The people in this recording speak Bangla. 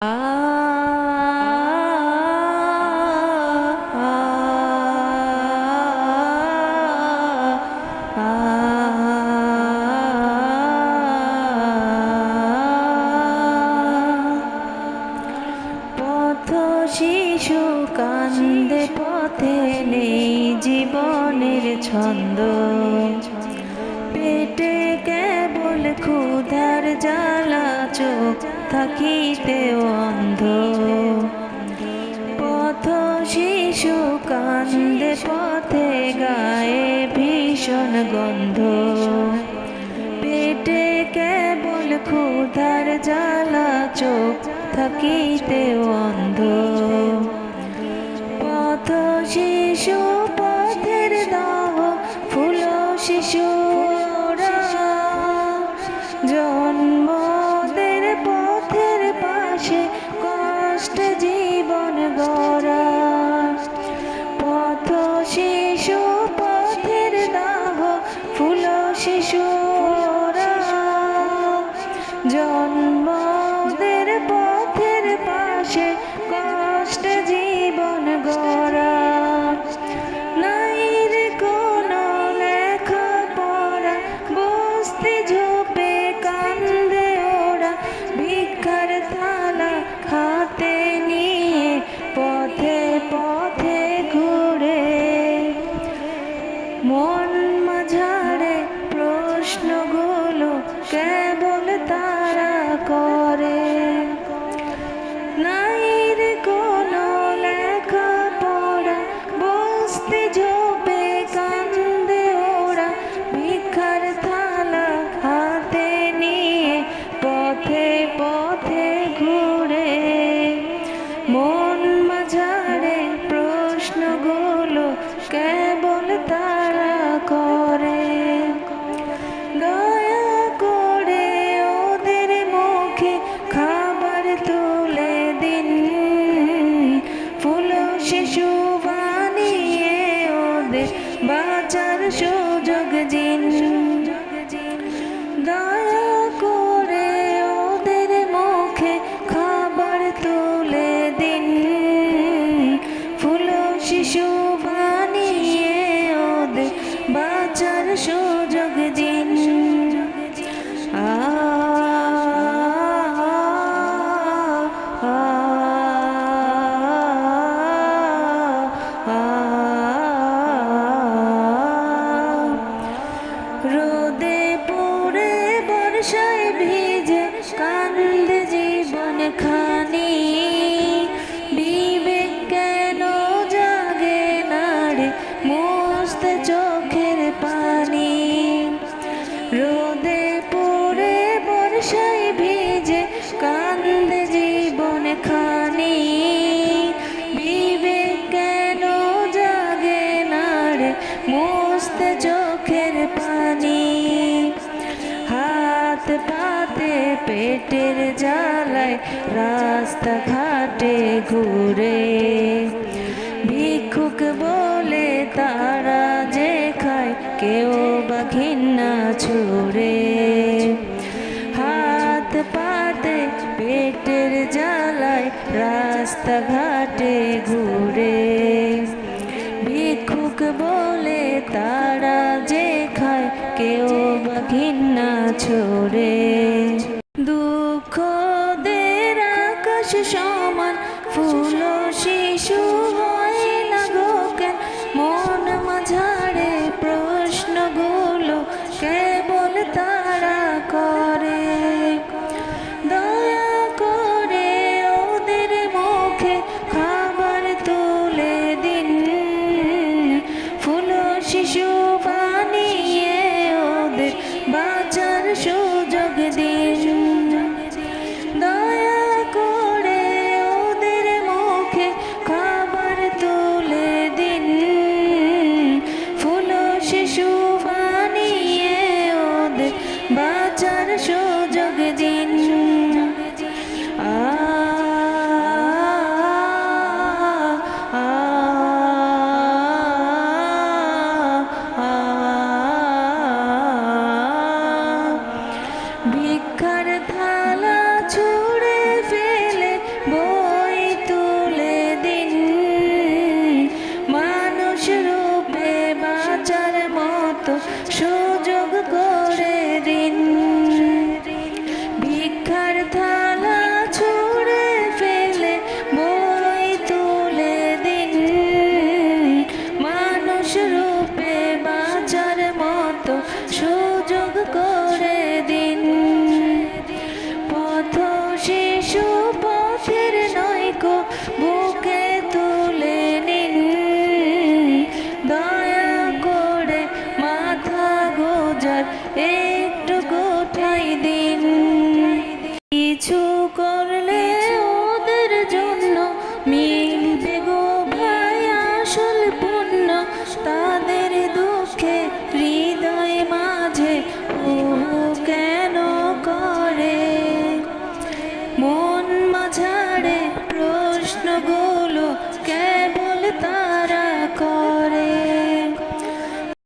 পথ শিশু কান্দে পথে নেই জীবনের ছন্দ পেটে কেবল ক্ষুধার চোখ থাকিতে অন্ধ। পথ শিশু কান্দে, পথে গায়ে ভীষণ গন্ধ। পেটে কেবল ক্ষুধার জ্বালা, চোখ থাকিতে ফুল শিশুরা শিশু বানিয়ে ওদের বাঁচার সুযোগ জীবন খানি বিবেক কেন জাগে না রে? চোখের পানি। হাত পাতে পেটের জ্বালায় রাস্তা ঘাটে ঘুরে। ভিক্ষুক বলে তারা যে খায়, কেউ বা ঘৃণা ছুড়ে। রাস্তা ঘাটে ঘুরে। ভিক্ষুক বলে তারা যে খায়, কেউ বা ঘৃণা ছোড়ে। দুঃখ দের আকাশ সমান, ফুল শিশু বাঁচার